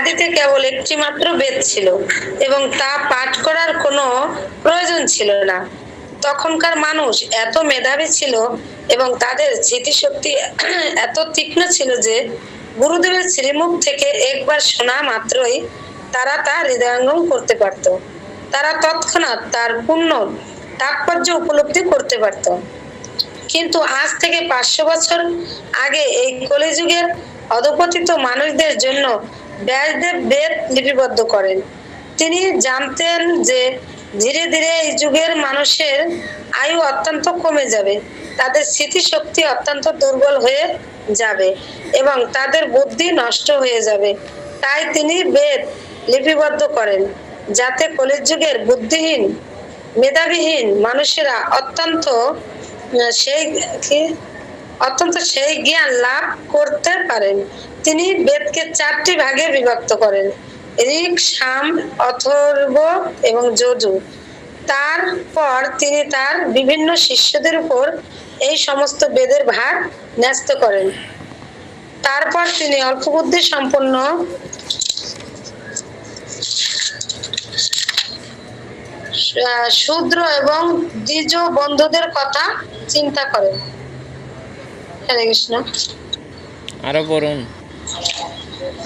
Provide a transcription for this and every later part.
আদিতে কেবল একটি মাত্র বেদ ছিল এবং তা পাঠ করার কোনো প্রয়োজন ছিল না। তখনকার মানুষ এত মেধাবী ছিল এবং তাদের স্মৃতিশক্তি এত তীক্ষ্ণ ছিল যে গুরুদেবের শ্রীমুখ থেকে একবার শোনা মাত্রই তারা তা হৃদয়ঙ্গম করতে পারত। তারা তৎক্ষণাৎ তার পূর্ণ তাৎপর্য উপলব্ধি করতে পারত। কিন্তু আজ থেকে পাঁচশো বছর আগে এই কলিযুগের অধপতিত মানুষদের জন্য ব্যাসদেব বেদ লিপিবদ্ধ করেন। তিনি জানতেন যে ধীরে ধীরে এই যুগের মানুষের আয়ু অত্যন্ত কমে যাবে, তাদের স্মৃতিশক্তি অত্যন্ত দুর্বল হয়ে যাবে এবং তাদের বুদ্ধি নষ্ট হয়ে যাবে। তাই তিনি বেদ লিপিবদ্ধ করেন, যাতে কলির যুগের বুদ্ধিহীন, মেধাবিহীন মানুষেরা অত্যন্ত সেই অত্যন্ত সেই জ্ঞান লাভ করতে পারেন। তিনি বেদকে চারটি ভাগে বিভক্ত করেন। ঋক সাম, অথর্ব এবং যজু। তারপর তিনি তার বিভিন্ন শিষ্যদের উপর এই সমস্ত বেদের ভার ন্যস্ত করেন। তারপর তিনি অল্প বুদ্ধি সম্পন্ন শূদ্র এবং দ্বিজ বন্ধুদের কথা চিন্তা করেন। হরে কৃষ্ণ। আরও পড়ুন।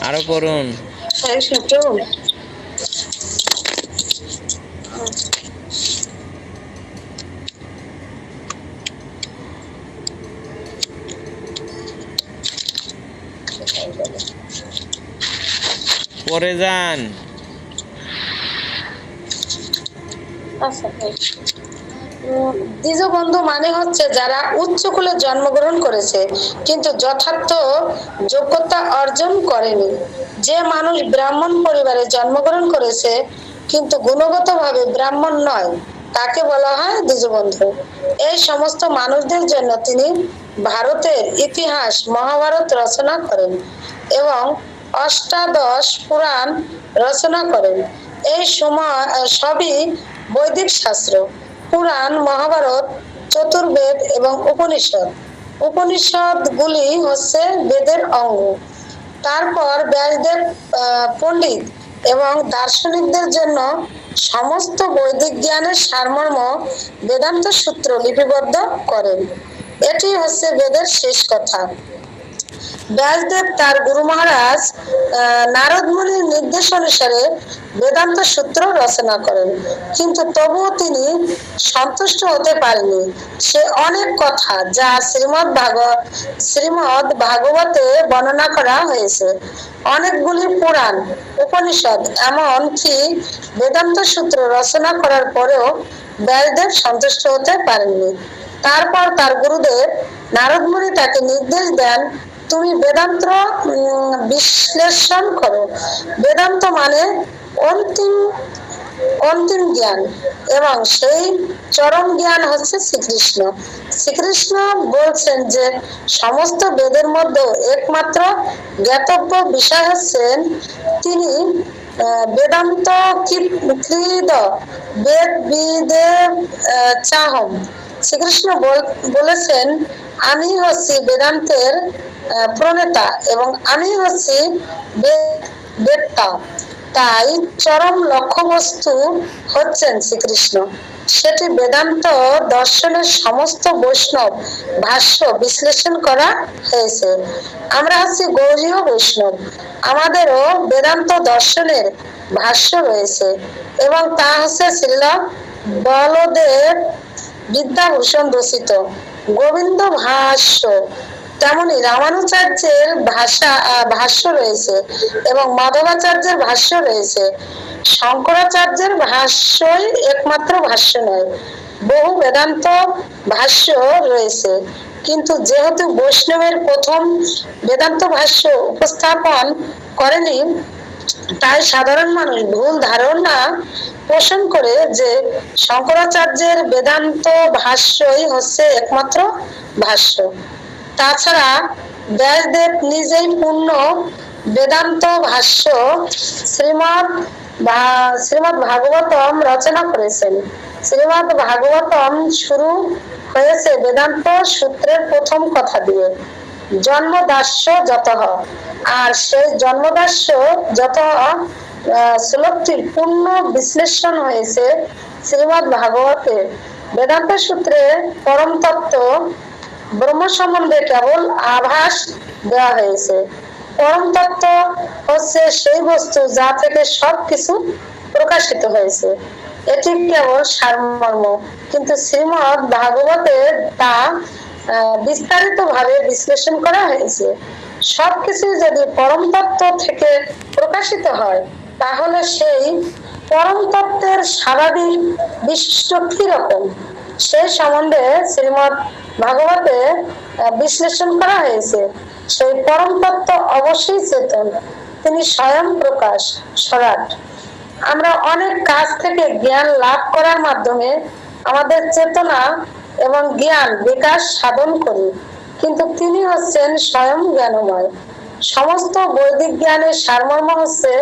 আরও হরে পরে যান। আচ্ছা, দ্বিজবন্ধু মানে হচ্ছে যারা উচ্চ কুলে জন্মগ্রহণ করেছে, কিন্তু যথার্থ যোগ্যতা অর্জন করেনি। যে মানুষ ব্রাহ্মণ পরিবারে জন্মগ্রহণ করেছে, কিন্তু গুণগতভাবে ব্রাহ্মণ নয়, তাকে বলা হয় দ্বিজবন্ধু। এই সমস্ত মানুষদের জন্য তিনি ভারতের ইতিহাস মহাভারত রচনা করেন এবং অষ্টাদশ পুরাণ রচনা করেন। এই সময় সবই বৈদিক শাস্ত্র। পুরাণ, মহাভারত, চতুর্বেদ এবং উপনিষদ। উপনিষদ গুলি হচ্ছে বেদের অঙ্গ। তারপর ব্যাসদেব পণ্ডিত এবং দার্শনিকদের জন্য সমস্ত বৈদিক জ্ঞানের সারমর্ম বেদান্ত সূত্র লিপিবদ্ধ করেন। এটি হচ্ছে বেদের শেষ কথা। ব্যাসদেব তার গুরু মহারাজ নারদ মুনির নির্দেশ অনুসারে বেদান্ত সূত্র রচনা করেন। কিন্তু তবুও তিনি সন্তুষ্ট হতে পারেনি সে অনেক কথা যা শ্রীমদ ভাগ শ্রীমদ ভাগবতে বর্ণনা করা হয়েছে। অনেকগুলি পুরাণ, উপনিষদ এমনকি বেদান্ত সূত্র রচনা করার পরেও ব্যাসদেব সন্তুষ্ট হতে পারেননি। তারপর তার গুরুদেব নারদ মুনি তাকে নির্দেশ দেন, তুমি বেদান্ত বিশ্লেষণ করো। বেদান্ত মানে অন্তিম অন্তিম জ্ঞান এবং সেই চরম জ্ঞান হচ্ছে শ্রীকৃষ্ণ। শ্রীকৃষ্ণ বলছেন যে, সমস্ত বেদের মধ্যে একমাত্র জ্ঞাতব্য বিষয় হচ্ছেন তিনি বেদান্ত কৃদ বেদ বিদে চাহম। শ্রীকৃষ্ণ বল- বলেছেন, আমি হচ্ছি বেদান্তের প্রণেতা এবং আমি হচ্ছি তাই চরম লক্ষ্যবস্তু হচ্ছেন শ্রীকৃষ্ণ। সেটি বেদান্ত দর্শনের সমস্ত বৈষ্ণব ভাষ্য বিশ্লেষণ করা হয়েছে। আমরা হচ্ছি গৌরীয় বৈষ্ণব। আমাদেরও বেদান্ত দর্শনের ভাষ্য রয়েছে এবং তা হচ্ছে শ্রীল বলদেব বিদ্যাভূষণ রচিত গোবিন্দ ভাষ্য। তেমনি রামানুচার্যের ভাষা ভাষ্য রয়েছে এবং মাধবাচার্যের ভাষ্য রয়েছে। শঙ্করাচার্যের ভাষ্যই একমাত্র ভাষ্য নয়, বহু বেদান্ত ভাষ্য রয়েছে। কিন্তু যেহেতু বৈষ্ণবের প্রথম বেদান্ত ভাষ্য উপস্থাপন করেনি, তাই সাধারণ মানুষ ভুল ধারণা পোষণ করে যে শঙ্করাচার্যের বেদান্ত ভাষ্যই হচ্ছে একমাত্র ভাষ্য। তাছাড়া ব্যাসদেব নিজেই পূর্ণ বেদান্ত ভাষ্য শ্রীমদ ভা- শ্রীমদ ভাগবতম রচনা করেছেন। শ্রীমদ ভাগবতম শুরু হয়েছে বেদান্ত সূত্রের প্রথম কথা দিয়ে। জন্মদাস্য যত। আর সেই জন্মদাস্য যত শ্লোকটির পূর্ণ বিশ্লেষণ হয়েছে শ্রীমৎ ভাগবতে। বেদান্ত সূত্রে পরম তত্ত্ব ব্রহ্ম সম্বন্ধে কেবল আভাস দেওয়া হয়েছে। পরম তত্ত্ব হচ্ছে সেই বস্তু যা থেকে সবকিছু প্রকাশিত হয়েছে। এটি কেবল সারমর্ম। কিন্তু শ্রীমৎ ভাগবতে তা বিস্তারিত ভাবে বিশ্লেষণ করা হয়েছে। সবকিছু যদি পরম তত্ত্ব থেকে প্রকাশিত হয় তাহলে সেই পরম তত্ত্বের স্বাভাবিক বিশিষ্ট কি রকম সেই সম্বন্ধে শ্রীমৎ ভাগবতে বিশ্লেষণ করা হয়েছে। সেই পরম তত্ত্ব অবশ্যই চেতন। তিনি স্বয়ং প্রকাশ, সরাট। আমরা অনেক কাজ থেকে জ্ঞান লাভ করার মাধ্যমে আমাদের চেতনা এবং জ্ঞান বিকাশ সাধন করি। কিন্তু তিনি হচ্ছেন স্বয়ং জ্ঞানময়। সমস্ত বৈদিক জ্ঞানের সারমর্ম হচ্ছে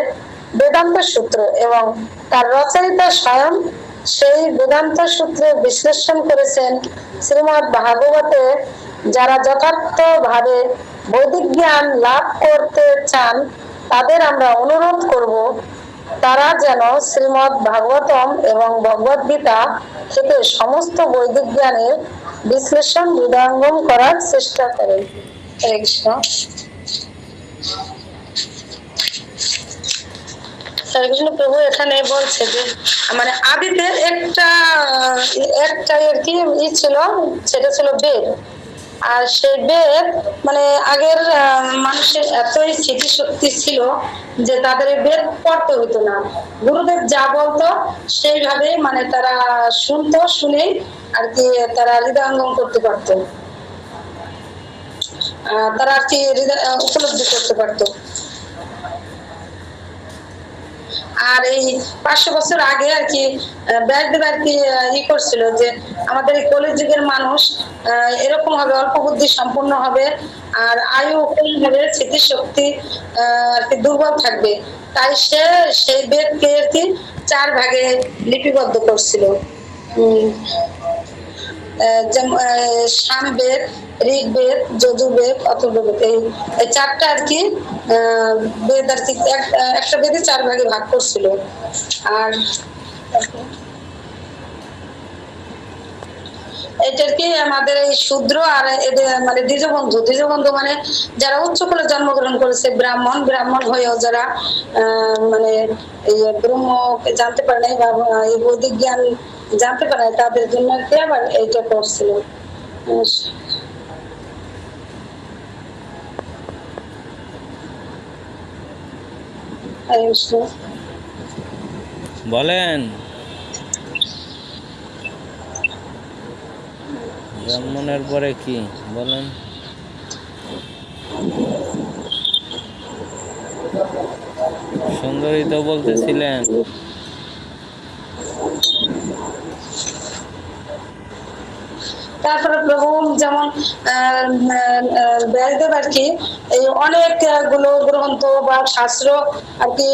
বেদান্ত সূত্র এবং তার রচয়িতা স্বয়ং সেই বেদান্ত সূত্রে বিশ্লেষণ করেছেন শ্রীমৎ ভাগবতে, যারা যথার্থ ভাবে বৈদিক জ্ঞান লাভ করতে চান, তাদের আমরা অনুরোধ করব, তারা যেন শ্রীমৎ ভাগবতম এবং ভগবদ গীতা থেকে সমস্ত বৈদিক জ্ঞানের বিশ্লেষণ হৃদয়ঙ্গম করার চেষ্টা করেন। কৃষ্ণ। কৃষ্ণ প্রভু এখানে বলছে যে মানে আদিতে একটা একটা আর কি ই ছিল, সেটা ছিল বেদ। আর সেই বেদ মানে আগের মানুষের এতই স্মৃতিশক্তি ছিল যে তাদের বেদ পড়তে হতো না। গুরুদেব যা বলতো সেইভাবে মানে তারা শুনতো, শুনেই আর কি তারা হৃদয়ঙ্গম করতে পারতো। তারা আর কি হৃদয়- উপলব্ধি করতে পারতো। আর এই পাঁচশো বছর আগে আর কি ব্যর্থ আহ, ই করছিল যে আমাদের এই কলি যুগের মানুষ এরকম হবে অল্প বুদ্ধি সম্পূর্ণ হবে আর আয়ু হবে স্মৃতিশক্তি আর কি দুর্বল থাকবে। তাই সে সেই বেদকে আর কি চার ভাগে লিপিবদ্ধ করছিল। সামবেদ ঋগ্বেদ যজুর্বেদ অথর্ববেদ এই চারটা আর কি বেদ আর কি, এক- একটা বেদে চার ভাগে ভাগ করছিল। আর এটার কি আমাদের এই শূদ্র আর এদের মানে দ্বিজবন্ধু দ্বিজবন্ধু মানে যারা উচ্চ করে জন্মগ্রহণ করেছে, ব্রাহ্মণ ব্রাহ্মণ হয়েও যারা মানে ব্রহ্ম জানতে পারে নাই বা বৈদিক জ্ঞান জানতে পারে তাদের জন্য আবার এইটা করছিল। বলেন। ব্রাহ্মণের পরে কি? বলেন। সুন্দরী তো বলতেছিলেন। তারপরে প্রভু যেমন ব্যাসদেব আর কি, এই অনেকগুলো গ্রন্থ বা শাস্ত্র আর কি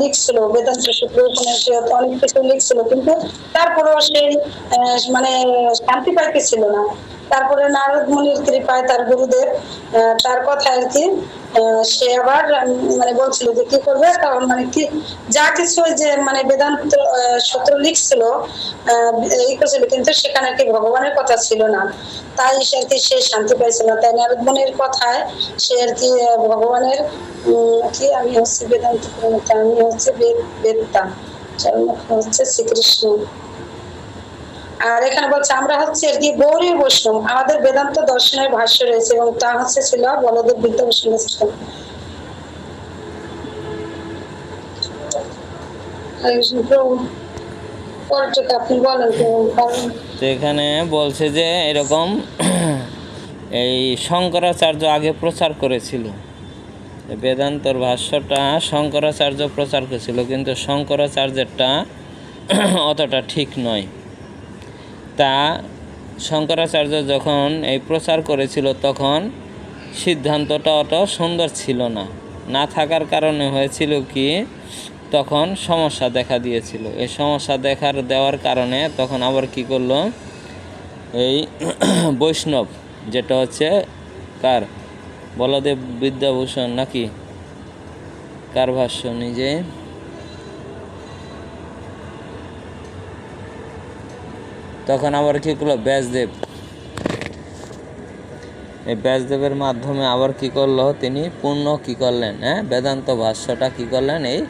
লিখছিল, বেদান্ত সূত্র অনেক কিছু লিখছিল, কিন্তু তারপরেও সেই মানে শান্তি পাইতেছিল না। তারপরে নারদ মুনির কৃপায় তার গুরুদেব তার কথা আর কি সে আবার মানে বলছিল যে কি করবে? কারণ মানে কি যা কিছু যে মানে বেদান্ত সূত্র লিখছিল আহ, করছিল কিন্তু সেখানে কি ভগবানের কথা ছিল না। তাই সে আর কি সে শান্তি পাইছিল তাই নারদ মুনির কথায় সে আর কি ভগবানের কি আমি হচ্ছে বেদান্ত আমি হচ্ছে বেদ বেদতা হচ্ছে শ্রীকৃষ্ণ। আর এখানে বলছে, আমরা হচ্ছে কি গৌরী বৈষ্ণব। আমাদের বেদান্ত দর্শনের ভাষ্য রয়েছে এবং তা হচ্ছে ছিল বলদেব কারণ তো এখানে বলছে যে এরকম এই শঙ্করাচার্য আগে প্রচার করেছিল। বেদান্তর ভাষ্যটা, শঙ্করাচার্য প্রচার করেছিল, কিন্তু শঙ্করাচার্যেরটা অতটা ঠিক নয়। তা শঙ্করাচার্য যখন এই প্রচার করেছিল তখন সিদ্ধান্তটা অত সুন্দর ছিল না। না থাকার কারণে হয়েছিল কি, তখন সমস্যা দেখা দিয়েছিল। এই সমস্যা দেখার, দেওয়ার কারণে তখন আবার কি করল, এই বৈষ্ণব, যেটা হচ্ছে কার? বলদেব বিদ্যাভূষণ নাকি? কার ভাষ্য নিজে? তখন আবার কি করল? ব্যাসদেব। এই ব্যাসদেবের মাধ্যমে আবার কি করল? তিনি পূর্ণ কি করলেন হ্যাঁ? বেদান্ত ভাষ্যটা কি করলেন? এই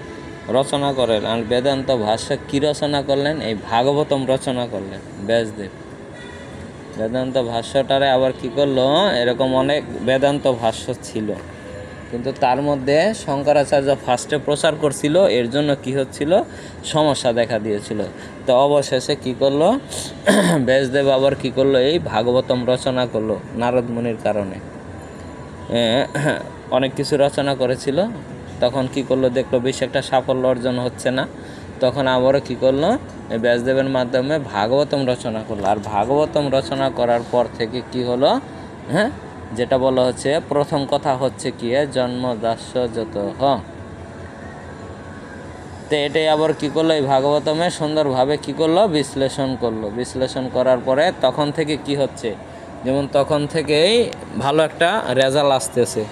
রচনা করেন। আর বেদান্ত ভাষ্য কি রচনা করলেন? এই ভাগবতম রচনা করলেন ব্যাসদেব। বেদান্ত ভাষ্যটারে আবার কি করল? এরকম অনেক বেদান্ত ভাষ্য ছিল। কিন্তু তার মধ্যে শঙ্করাচার্য ফার্স্টে প্রচার করছিল, এর জন্য কি হচ্ছিল? সমস্যা দেখা দিয়েছিল। তো অবশেষে কি করল? ব্যাসদেব আবার কি করল? এই ভাগবতম রচনা করল, নারদ মুনির কারণে। অনেক কিছু রচনা করেছিল। তখন কি করল? দেখল বেশ একটা সাফল্য অর্জন হচ্ছে না। তখন আবারও কি করল? ব্যাসদেবের মাধ্যমে ভাগবতম রচনা করল। আর ভাগবতম রচনা করার পর থেকে কি হলো? হ্যাঁ যেটা বলা হচ্ছে, প্রথম কথা হচ্ছে কি দাস্য যত হ তো এটাই আবার কি করল? এই ভাগবতমে সুন্দরভাবে কি করল? বিশ্লেষণ করল। বিশ্লেষণ করার পরে তখন থেকে কি হচ্ছে? যেমন তখন থেকেই ভালো একটা রেজাল্ট আসতেছে।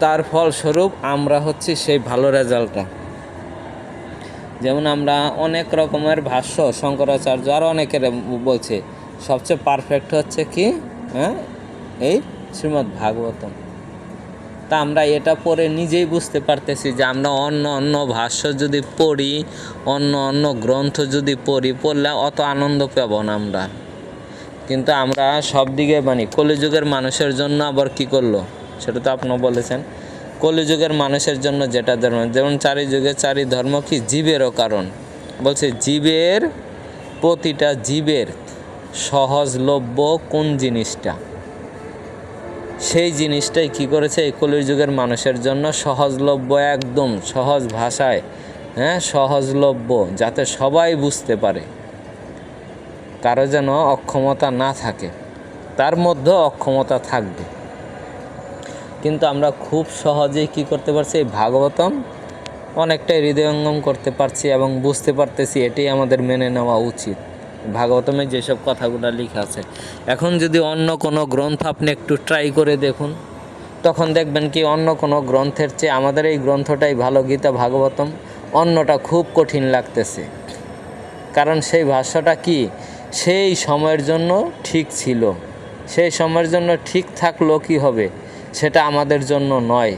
তার ফলস্বরূপ আমরা হচ্ছি সেই ভালো রেজাল্টটা। যেমন আমরা অনেক রকমের ভাষ্য, শঙ্করাচার্য আর অনেকের বলছে, সবচেয়ে পারফেক্ট হচ্ছে কি? হ্যাঁ? এই শ্রীমদ্ ভাগবতম তা আমরা এটা পড়ে নিজেই বুঝতে পারতেছি যে আমরা অন্য অন্য ভাষ্য যদি পড়ি, অন্য অন্য গ্রন্থ যদি পড়ি, পড়লে অত আনন্দ পাব না আমরা। কিন্তু আমরা সব দিকে মানে। কলিযুগের মানুষের জন্য আবার কি করল? সেটা তো আপনি বলেছেন। কলিযুগের মানুষের জন্য যেটা ধর্ম, যেমন চারি যুগে চারি ধর্ম কি? জীবেরও কারণ। বলছে জীবের প্রতিটা জীবের সহজলভ্য কোন জিনিসটা? সেই জিনিসটাই কি করেছে? এই কলির যুগের মানুষের জন্য সহজলভ্য, একদম সহজ ভাষায় হ্যাঁ সহজলভ্য, যাতে সবাই বুঝতে পারে। কারও যেন অক্ষমতা না থাকে, তার মধ্যে অক্ষমতা থাকবে। কিন্তু আমরা খুব সহজেই কি করতে পারছি? এই ভাগবতম অনেকটাই হৃদয়ঙ্গম করতে পারছি এবং বুঝতে পারতেছি, এটাই আমাদের মেনে নেওয়া উচিত। ভাগবতমে যেসব কথাগুলো লেখা আছে। এখন যদি অন্য কোনো গ্রন্থ আপনি একটু ট্রাই করে দেখুন, তখন দেখবেন কি অন্য কোনো গ্রন্থের চেয়ে আমাদের এই গ্রন্থটাই ভালো। গীতা, ভাগবতম অন্যটা খুব কঠিন লাগতেছে। কারণ সেই ভাষাটা কি? সেই সময়ের জন্য ঠিক ছিল। সেই সময়ের জন্য ঠিক থাকল কি হবে? সেটা আমাদের জন্য নয়।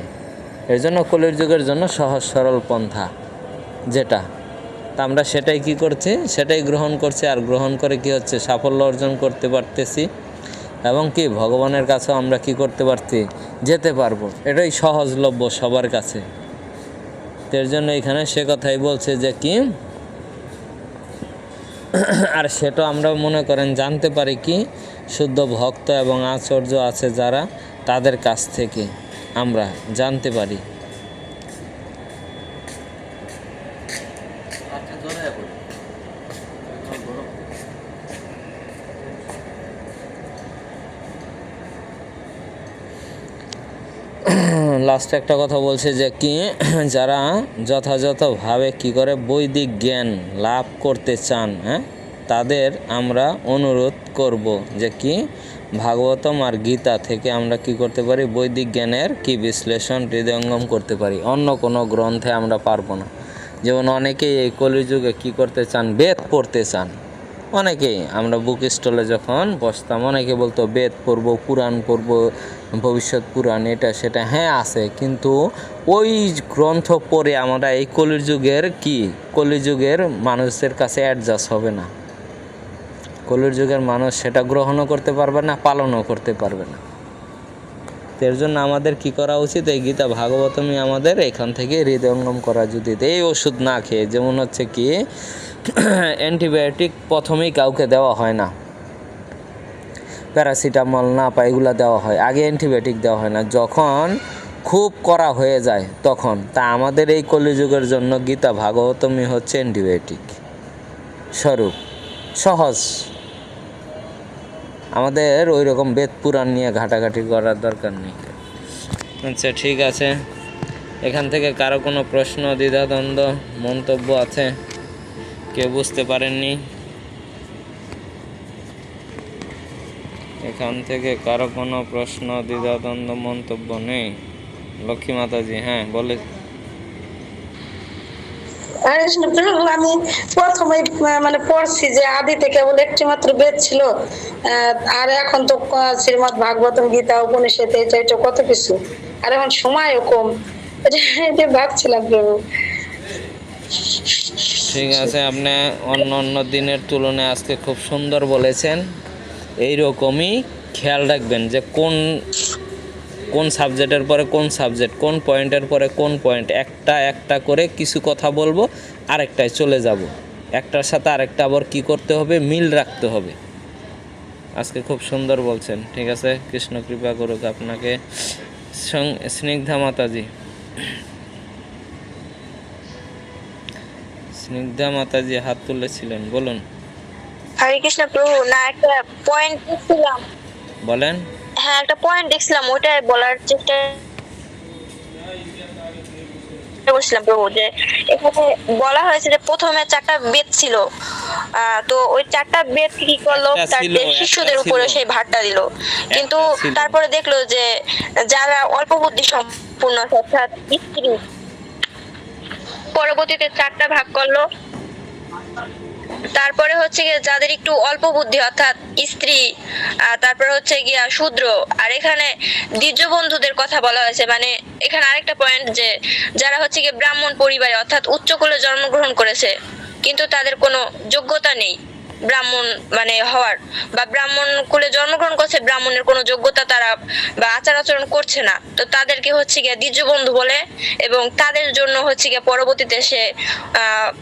এর জন্য কলির যুগের জন্য সহজ সরল পন্থা যেটা। তা আমরা সেটাই কি করছি? সেটাই গ্রহণ করছি আর গ্রহণ করে কি হচ্ছে? সাফল্য অর্জন করতে পারতেছি। এবং কি, ভগবানের কাছেও আমরা কি করতে পারছি? যেতে পারব। এটাই সহজলভ্য সবার কাছে। এর জন্য এখানে সে কথাই বলছে যে কি, আর সেটা আমরা মনে করেন জানতে পারি কি, শুদ্ধ ভক্ত এবং আচার্য আছে যারা তাদের কাছ থেকে আমরা জানতে পারি। লাস্টে একটা কথা বলছে যে কি, যারা যথাযথভাবে কি করে বৈদিক জ্ঞান লাভ করতে চান হ্যাঁ তাদের আমরা অনুরোধ করব যে কি, ভাগবতম আর গীতা থেকে আমরা কি করতে পারি? বৈদিক জ্ঞানের কি বিশ্লেষণ হৃদয়ঙ্গম করতে পারি? অন্য কোনো গ্রন্থে আমরা পারব না। যেমন অনেকেই এই কলিযুগে কি করতে চান? বেদ পড়তে চান। অনেকেই আমরা বুক স্টলে যখন বসতাম, অনেকে বলতো, বেদ পড়ব পুরাণ পড়ব, ভবিষ্যৎ পুরাণ এটা, সেটা। হ্যাঁ আছে। কিন্তু ওই গ্রন্থ পড়ে আমরা এই কলির যুগের কি? কলিযুগের মানুষদের কাছে অ্যাডজাস্ট হবে না। কলির যুগের মানুষ সেটা গ্রহণও করতে পারবে না, পালনও করতে পারবে না। এর জন্য আমাদের কি করা উচিত? এই গীতা ভাগবতমই আমাদের এখান থেকে হৃদয়ঙ্গম করা উচিত। এই ওষুধ না খেয়ে, যেমন হচ্ছে কি অ্যান্টিবায়োটিক প্রথমেই কাউকে দেওয়া হয় না। প্যারাসিটামল না পা এগুলো দেওয়া হয়। আগে অ্যান্টিবায়োটিক দেওয়া হয় না। যখন খুব করা হয়ে যায় তখন। তা আমাদের এই কলিযুগের জন্য গীতা ভাগবতমী হচ্ছে অ্যান্টিবায়োটিক। স্বরূপ। সহজ। আমাদের ওই রকম বেদ পুরাণ নিয়ে ঘাটাঘাটি করার দরকার নেই। আচ্ছা ঠিক আছে। এখান থেকে কারও কোনো প্রশ্ন, দ্বিধাদ্বন্দ্ব, মন্তব্য আছে? কেউ বুঝতে পারেননি। এখান থেকে কারও কোনো প্রশ্ন, দ্বিধাদ্বন্দ্ব, মন্তব্য নেই। লক্ষ্মী মাতাজি হ্যাঁ বলে আমি প্রথমে মানে পড়ছি যে আদিতে কেবল একটি মাত্র বেদ ছিল আর এখন তো শ্রীমদ ভাগবতম গীতা, উপনিষদ এটা কত কিছু। আর এখন সময়ও কম। ভাবছিলাম প্রভু। ঠিক আছে, আপনি অন্য অন্য দিনের তুলনায় আজকে খুব সুন্দর বলেছেন। এই রকমই খেয়াল রাখবেন যে কোন কোন সাবজেক্টের পরে কোন সাবজেক্ট, কোন পয়েন্টের পরে কোন পয়েন্ট, একটা একটা করে কিছু কথা বলব, আরেকটায় চলে যাব। একটার সাথে আরেকটা আবার কি করতে হবে, মিল রাখতে হবে। আজকে খুব সুন্দর বলছেন, ঠিক আছে, কৃষ্ণ কৃপা করুক আপনাকে। স্নিগ্ধা মাতাজি। স্নিগ্ধা মাতাজি হাত তুলেছিলেন বলুন। হরে কৃষ্ণ প্রভু না একটা পয়েন্ট দেখছিলাম। বলেন। হ্যাঁ একটা পয়েন্ট দেখছিলাম ওটাই বলার চেষ্টা করছিলাম প্রভু যে এখানে বলা হয়েছে যে প্রথমে চারটা বেদ ছিল। তো ওই চারটা বেদ কি করল? তার শিষ্যদের উপরে সেই ভারটা দিল। কিন্তু তারপরে দেখল যে যারা অল্প বুদ্ধি সম্পূর্ণ অর্থাৎ স্ত্রী পরবর্তীতে চারটা ভাগ করল। তারপরে হচ্ছে গিয়ে যাদের একটু অল্প বুদ্ধি, অর্থাৎ স্ত্রী তারপরে হচ্ছে গিয়া শূদ্র, আর এখানে দ্বিজ বন্ধুদের কথা বলা হয়েছে। মানে এখানে আরেকটা পয়েন্ট যে যারা হচ্ছে গিয়ে ব্রাহ্মণ পরিবারে, অর্থাৎ উচ্চকূলে জন্মগ্রহণ করেছে, কিন্তু তাদের কোনো যোগ্যতা নেই। ব্রাহ্মণ মানে হওয়ার বা ব্রাহ্মণ কুলে জন্মগ্রহণ করছে, ব্রাহ্মণের কোনো যোগ্যতা তারা বা আচার আচরণ করছে না। তো তাদেরকে হচ্ছে গিয়ে দ্বিজ বন্ধু বলে এবং তাদের জন্য হচ্ছে গিয়ে পরবর্তীতে সে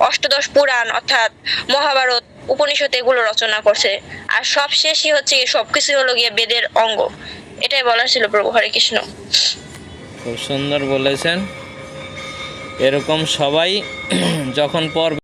অষ্টাদশ পুরাণ অর্থাৎ মহাভারত উপনিষদ এগুলো রচনা করছে। আর সব শেষই হচ্ছে সবকিছু হলো গিয়ে বেদের অঙ্গ। এটাই বলার ছিল প্রভু হরে কৃষ্ণ। খুব সুন্দর বলেছেন। এরকম সবাই যখন পড়বে